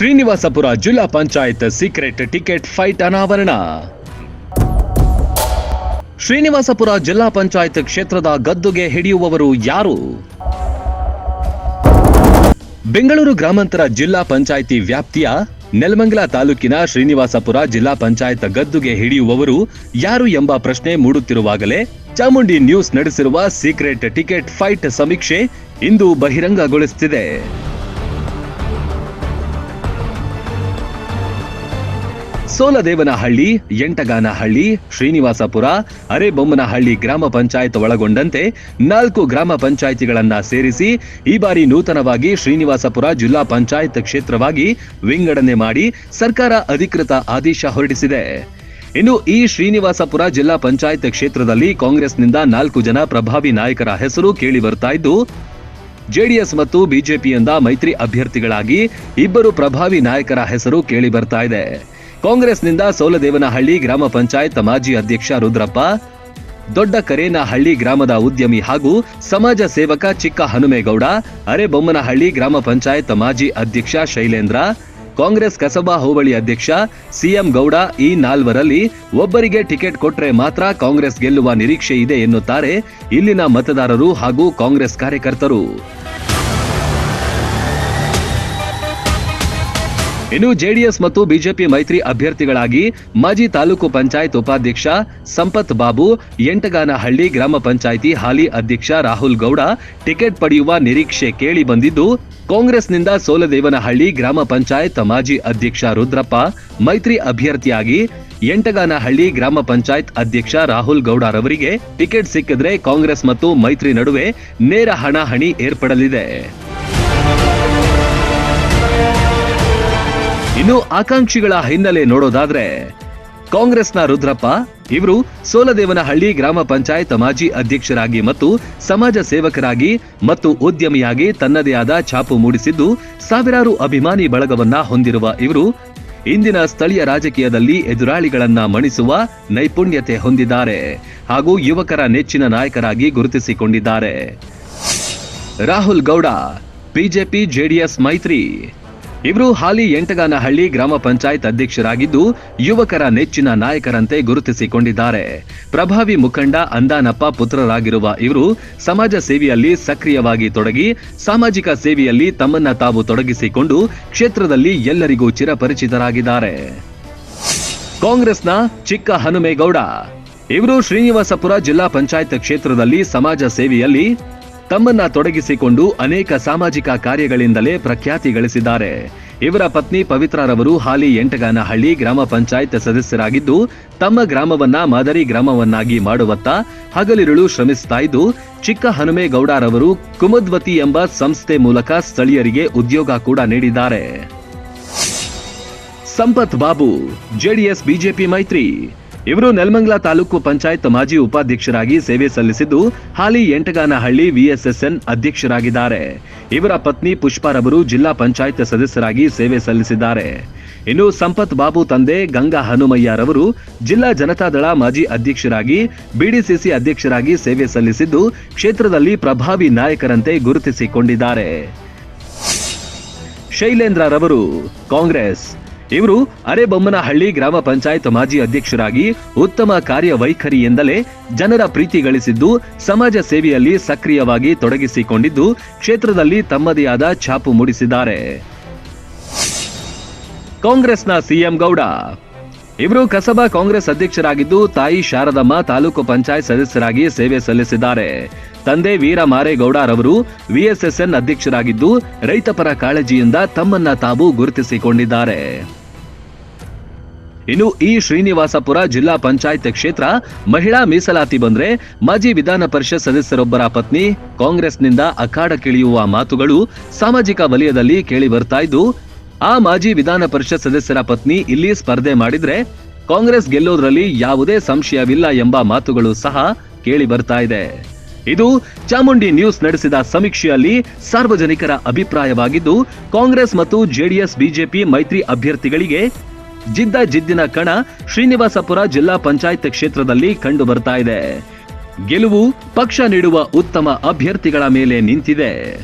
ಶ್ರೀನಿವಾಸಪುರ ಜಿಲ್ಲಾ panchayat secret ticket fight ಅನಾವರಣ. ಶ್ರೀನಿವಾಸಪುರ ಜಿಲ್ಲಾ ಪಂಚಾಯತ್ ಕ್ಷೇತ್ರದ ಗದ್ದುಗೆ ಹಿಡಿಯುವವರು ಯಾರು? ಬೆಂಗಳೂರು ಗ್ರಾಮಾಂತರ ಜಿಲ್ಲಾ ಪಂಚಾಯಿತಿ ವ್ಯಾಪ್ತಿಯ ನೆಲಮಂಗಲ ತಾಲೂಕಿನ ಶ್ರೀನಿವಾಸಪುರ ಜಿಲ್ಲಾ ಪಂಚಾಯತ್ ಗದ್ದುಗೆ ಹಿಡಿಯುವವರು ಯಾರು ಎಂಬ ಪ್ರಶ್ನೆ ಮೂಡುತ್ತಿರುವಾಗಲೇ ಚಾಮುಂಡಿ ನ್ಯೂಸ್ ನಡೆಸಿರುವ ಸೀಕ್ರೆಟ್ ಟಿಕೆಟ್ ಫೈಟ್ ಸಮೀಕ್ಷೆ ಇಂದು ಬಹಿರಂಗಗೊಳಿಸುತ್ತಿದೆ ಸೋಲದೇವನಹಳ್ಳಿ, ಎಂಟಗಾನಹಳ್ಳಿ, ಶ್ರೀನಿವಾಸಪುರ, ಅರೆಬೊಮ್ಮನಹಳ್ಳಿ ಗ್ರಾಮ ಪಂಚಾಯತ್ ಒಳಗೊಂಡಂತೆ ನಾಲ್ಕು ಗ್ರಾಮ ಪಂಚಾಯಿತಿಗಳನ್ನು ಸೇರಿಸಿ ಈ ಬಾರಿ ನೂತನವಾಗಿ ಶ್ರೀನಿವಾಸಪುರ ಜಿಲ್ಲಾ ಪಂಚಾಯತ್ ಕ್ಷೇತ್ರವಾಗಿ ವಿಂಗಡಣೆ ಮಾಡಿ ಸರ್ಕಾರ ಅಧಿಕೃತ ಆದೇಶ ಹೊರಡಿಸಿದೆ. ಇನ್ನು ಈ ಶ್ರೀನಿವಾಸಪುರ ಜಿಲ್ಲಾ ಪಂಚಾಯತ್ ಕ್ಷೇತ್ರದಲ್ಲಿ ಕಾಂಗ್ರೆಸ್ನಿಂದ ನಾಲ್ಕು ಜನ ಪ್ರಭಾವಿ ನಾಯಕರ ಹೆಸರು ಕೇಳಿ ಬರ್ತಾ ಇದ್ದು, ಜೆಡಿಎಸ್ ಮತ್ತು ಬಿಜೆಪಿಯಿಂದ ಮೈತ್ರಿ ಅಭ್ಯರ್ಥಿಗಳಾಗಿ ಇಬ್ಬರು ಪ್ರಭಾವಿ ನಾಯಕರ ಹೆಸರು ಕೇಳಿ ಬರ್ತಾ ಇದೆ. ಕಾಂಗ್ರೆಸ್ನಿಂದ ಸೋಲದೇವನಹಳ್ಳಿ ಗ್ರಾಮ ಪಂಚಾಯತ್ ಮಾಜಿ ಅಧ್ಯಕ್ಷ ರುದ್ರಪ್ಪ ದೊಡ್ಡ ಕರೇನಹಳ್ಳಿ ಗ್ರಾಮದ ಉದ್ಯಮಿ ಹಾಗೂ ಸಮಾಜ ಸೇವಕ ಚಿಕ್ಕ ಹನುಮೇಗೌಡ, ಅರೆಬೊಮ್ಮನಹಳ್ಳಿ ಗ್ರಾಮ ಪಂಚಾಯತ್ ಮಾಜಿ ಅಧ್ಯಕ್ಷ ಶೈಲೇಂದ್ರ, ಕಾಂಗ್ರೆಸ್ ಕಸಬಾ ಹೋಬಳಿ ಅಧ್ಯಕ್ಷ ಸಿಎಂ ಗೌಡ ಈ ನಾಲ್ವರಲ್ಲಿ ಒಬ್ಬರಿಗೆ ಟಿಕೆಟ್ ಕೊಟ್ರೆ ಮಾತ್ರ ಕಾಂಗ್ರೆಸ್ ಗೆಲ್ಲುವ ನಿರೀಕ್ಷೆ ಇದೆ ಎನ್ನುತ್ತಾರೆ ಇಲ್ಲಿನ ಮತದಾರರು ಹಾಗೂ ಕಾಂಗ್ರೆಸ್ ಕಾರ್ಯಕರ್ತರು. ಇನ್ನು ಜೆಡಿಎಸ್ ಮತ್ತು ಬಿಜೆಪಿ ಮೈತ್ರಿ ಅಭ್ಯರ್ಥಿಗಳಾಗಿ ಮಾಜಿ ತಾಲೂಕು ಪಂಚಾಯತ್ ಉಪಾಧ್ಯಕ್ಷ ಸಂಪತ್ ಬಾಬು, ಎಂಟಗಾನಹಳ್ಳಿ ಗ್ರಾಮ ಪಂಚಾಯಿತಿ ಹಾಲಿ ಅಧ್ಯಕ್ಷ ರಾಹುಲ್ ಗೌಡ ಟಿಕೆಟ್ ಪಡೆಯುವ ನಿರೀಕ್ಷೆ ಕೇಳಿ ಬಂದಿದ್ದು, ಕಾಂಗ್ರೆಸ್ನಿಂದ ಸೋಲದೇವನಹಳ್ಳಿ ಗ್ರಾಮ ಪಂಚಾಯತ್ ಮಾಜಿ ಅಧ್ಯಕ್ಷ ರುದ್ರಪ್ಪ ಮೈತ್ರಿ ಅಭ್ಯರ್ಥಿಯಾಗಿ ಎಂಟಗಾನಹಳ್ಳಿ ಗ್ರಾಮ ಪಂಚಾಯತ್ ಅಧ್ಯಕ್ಷ ರಾಹುಲ್ ಗೌಡರವರಿಗೆ ಟಿಕೆಟ್ ಸಿಕ್ಕಿದ್ರೆ ಕಾಂಗ್ರೆಸ್ ಮತ್ತು ಮೈತ್ರಿ ನಡುವೆ ನೇರ ಹಣಾಹಣಿ ಏರ್ಪಡಲಿದೆ. ಇನ್ನು ಆಕಾಂಕ್ಷಿಗಳ ಹಿನ್ನೆಲೆ ನೋಡೋದಾದ್ರೆ, ಕಾಂಗ್ರೆಸ್ನ ರುದ್ರಪ್ಪ, ಇವರು ಸೋಲದೇವನಹಳ್ಳಿ ಗ್ರಾಮ ಪಂಚಾಯತ್ ಮಾಜಿ ಅಧ್ಯಕ್ಷರಾಗಿ ಮತ್ತು ಸಮಾಜ ಸೇವಕರಾಗಿ ಮತ್ತು ಉದ್ಯಮಿಯಾಗಿ ತನ್ನದೇ ಆದ ಛಾಪು ಮೂಡಿಸಿದ್ದು, ಸಾವಿರಾರು ಅಭಿಮಾನಿ ಬಳಗವನ್ನ ಹೊಂದಿರುವ ಇವರು ಇಂದಿನ ಸ್ಥಳೀಯ ರಾಜಕೀಯದಲ್ಲಿ ಎದುರಾಳಿಗಳನ್ನ ಮಣಿಸುವ ನೈಪುಣ್ಯತೆ ಹೊಂದಿದ್ದಾರೆ ಹಾಗೂ ಯುವಕರ ನೆಚ್ಚಿನ ನಾಯಕರಾಗಿ ಗುರುತಿಸಿಕೊಂಡಿದ್ದಾರೆ. ರಾಹುಲ್ ಗೌಡ, ಬಿಜೆಪಿ, ಜೆಡಿಎಸ್ ಮೈತ್ರಿ. ಇವರು ಹಾಲಿ ಎಂಟಗಾನಹಳ್ಳಿ ಗ್ರಾಮ ಪಂಚಾಯತ್ ಅಧ್ಯಕ್ಷರಾಗಿದ್ದು ಯುವಕರ ನೆಚ್ಚಿನ ನಾಯಕರಂತೆ ಗುರುತಿಸಿಕೊಂಡಿದ್ದಾರೆ. ಪ್ರಭಾವಿ ಮುಖಂಡ ಅಂದಾನಪ್ಪ ಪುತ್ರರಾಗಿರುವ ಇವರು ಸಮಾಜ ಸೇವೆಯಲ್ಲಿ ಸಕ್ರಿಯವಾಗಿ ತೊಡಗಿ, ಸಾಮಾಜಿಕ ಸೇವೆಯಲ್ಲಿ ತಮ್ಮನ್ನ ತಾವು ತೊಡಗಿಸಿಕೊಂಡು ಕ್ಷೇತ್ರದಲ್ಲಿ ಎಲ್ಲರಿಗೂ ಚಿರಪರಿಚಿತರಾಗಿದ್ದಾರೆ. ಕಾಂಗ್ರೆಸ್ನ ಚಿಕ್ಕ ಹನುಮೇಗೌಡ ಇವರು ಶ್ರೀನಿವಾಸಪುರ ಜಿಲ್ಲಾ ಪಂಚಾಯತ್ ಕ್ಷೇತ್ರದಲ್ಲಿ ಸಮಾಜ ಸೇವೆಯಲ್ಲಿ ತಮ್ಮನ್ನ ತೊಡಗಿಸಿಕೊಂಡು ಅನೇಕ ಸಾಮಾಜಿಕ ಕಾರ್ಯಗಳಿಂದಲೇ ಪ್ರಖ್ಯಾತಿ ಗಳಿಸಿದ್ದಾರೆ. ಇವರ ಪತ್ನಿ ಪವಿತ್ರಾರವರು ಹಾಲಿ ಎಂಟಗಾನಹಳ್ಳಿ ಗ್ರಾಮ ಪಂಚಾಯತ್ ಸದಸ್ಯರಾಗಿದ್ದು, ತಮ್ಮ ಗ್ರಾಮವನ್ನ ಮಾದರಿ ಗ್ರಾಮವನ್ನಾಗಿ ಮಾಡುವತ್ತ ಹಗಲಿರುಳು ಶ್ರಮಿಸ್ತಾ ಇದ್ದು, ಚಿಕ್ಕ ಹನುಮೇಗೌಡರವರು ಕುಮದ್ವತಿ ಎಂಬ ಸಂಸ್ಥೆ ಮೂಲಕ ಸ್ಥಳೀಯರಿಗೆ ಉದ್ಯೋಗ ಕೂಡ ನೀಡಿದ್ದಾರೆ. ಸಂಪತ್ ಬಾಬು, ಜೆಡಿಎಸ್, ಬಿಜೆಪಿ ಮೈತ್ರಿ. ಇವರು ನೆಲಮಂಗಲ ತಾಲೂಕು ಪಂಚಾಯತ್ ಮಾಜಿ ಉಪಾಧ್ಯಕ್ಷರಾಗಿ ಸೇವೆ ಸಲ್ಲಿಸಿದ್ದು, ಹಾಲಿ ಎಂಟಗಾನಹಳ್ಳಿ ವಿಎಸ್ಎಸ್ಎನ್ ಅಧ್ಯಕ್ಷರಾಗಿದ್ದಾರೆ. ಇವರ ಪತ್ನಿ ಪುಷ್ಪಾರವರು ಜಿಲ್ಲಾ ಪಂಚಾಯತ್ ಸದಸ್ಯರಾಗಿ ಸೇವೆ ಸಲ್ಲಿಸಿದ್ದಾರೆ. ಇನ್ನು ಸಂಪತ್ ಬಾಬು ತಂದೆ ಗಂಗಾ ಹನುಮಯ್ಯರವರು ಜಿಲ್ಲಾ ಜನತಾದಳ ಮಾಜಿ ಅಧ್ಯಕ್ಷರಾಗಿ, ಬಿಡಿಸಿಸಿ ಅಧ್ಯಕ್ಷರಾಗಿ ಸೇವೆ ಸಲ್ಲಿಸಿದ್ದು, ಕ್ಷೇತ್ರದಲ್ಲಿ ಪ್ರಭಾವಿ ನಾಯಕರಂತೆ ಗುರುತಿಸಿಕೊಂಡಿದ್ದಾರೆ. ಶೈಲೇಂದ್ರರವರು ಕಾಂಗ್ರೆಸ್. ಇವರು ಅರೆಬೊಮ್ಮನಹಳ್ಳಿ ಗ್ರಾಮ ಪಂಚಾಯತ್ ಮಾಜಿ ಅಧ್ಯಕ್ಷರಾಗಿ ಉತ್ತಮ ಕಾರ್ಯವೈಖರಿಯಿಂದಲೇ ಜನರ ಪ್ರೀತಿ ಗಳಿಸಿದ್ದು, ಸಮಾಜ ಸೇವೆಯಲ್ಲಿ ಸಕ್ರಿಯವಾಗಿ ತೊಡಗಿಸಿಕೊಂಡಿದ್ದು, ಕ್ಷೇತ್ರದಲ್ಲಿ ತಮ್ಮದೇ ಆದ ಛಾಪು ಮೂಡಿಸಿದ್ದಾರೆ. ಕಾಂಗ್ರೆಸ್ನ ಸಿಎಂ ಗೌಡ. ಇವರು ಕಸಬಾ ಕಾಂಗ್ರೆಸ್ ಅಧ್ಯಕ್ಷರಾಗಿದ್ದು, ತಾಯಿ ಶಾರದಮ್ಮ ತಾಲೂಕು ಪಂಚಾಯತ್ ಸದಸ್ಯರಾಗಿ ಸೇವೆ ಸಲ್ಲಿಸಿದ್ದಾರೆ. ತಂದೆ ವೀರ ಮಾರೇಗೌಡರವರು ವಿಎಸ್ಎಸ್ಎನ್ ಅಧ್ಯಕ್ಷರಾಗಿದ್ದು ರೈತಪರ ಕಾಳಜಿಯಿಂದ ತಮ್ಮನ್ನ ತಾವು ಗುರುತಿಸಿಕೊಂಡಿದ್ದಾರೆ. ಇನ್ನು ಈ ಶ್ರೀನಿವಾಸಪುರ ಜಿಲ್ಲಾ ಪಂಚಾಯತ್ ಕ್ಷೇತ್ರ ಮಹಿಳಾ ಮೀಸಲಾತಿ ಬಂದ್ರೆ ಮಾಜಿ ವಿಧಾನ ಪರಿಷತ್ ಸದಸ್ಯರೊಬ್ಬರ ಪತ್ನಿ, ಕಾಂಗ್ರೆಸ್ನಿಂದ ಅಖಾಡಕ್ಕಿಳಿಯುವ ಮಾತುಗಳು ಸಾಮಾಜಿಕ ವಲಯದಲ್ಲಿ ಕೇಳಿ ಬರ್ತಾ ಇದ್ದು, ಆ ಮಾಜಿ ವಿಧಾನ ಪರಿಷತ್ ಸದಸ್ಯರ ಪತ್ನಿ ಇಲ್ಲಿ ಸ್ಪರ್ಧೆ ಮಾಡಿದ್ರೆ ಕಾಂಗ್ರೆಸ್ ಗೆಲ್ಲೋದ್ರಲ್ಲಿ ಯಾವುದೇ ಸಂಶಯವಿಲ್ಲ ಎಂಬ ಮಾತುಗಳು ಸಹ ಕೇಳಿ ಬರ್ತಾ ಇದೆ. ಇದು ಚಾಮುಂಡಿ ನ್ಯೂಸ್ ನಡೆಸಿದ ಸಮೀಕ್ಷೆಯಲ್ಲಿ ಸಾರ್ವಜನಿಕರ ಅಭಿಪ್ರಾಯವಾಗಿದ್ದು, ಕಾಂಗ್ರೆಸ್ ಮತ್ತು ಜೆಡಿಎಸ್, ಬಿಜೆಪಿ ಮೈತ್ರಿ ಅಭ್ಯರ್ಥಿಗಳಿಗೆ ಜಿದ್ದ ಜಿದ್ದಿನ ಕಣ ಶ್ರೀನಿವಾಸಪುರ ಜಿಲ್ಲಾ ಪಂಚಾಯತ್ ಕ್ಷೇತ್ರದಲ್ಲಿ ಕಂಡು ಬರ್ತಾ ಇದೆ. ಗೆಲುವು ಪಕ್ಷ ನೀಡುವ ಉತ್ತಮ ಅಭ್ಯರ್ಥಿಗಳ ಮೇಲೆ ನಿಂತಿದೆ.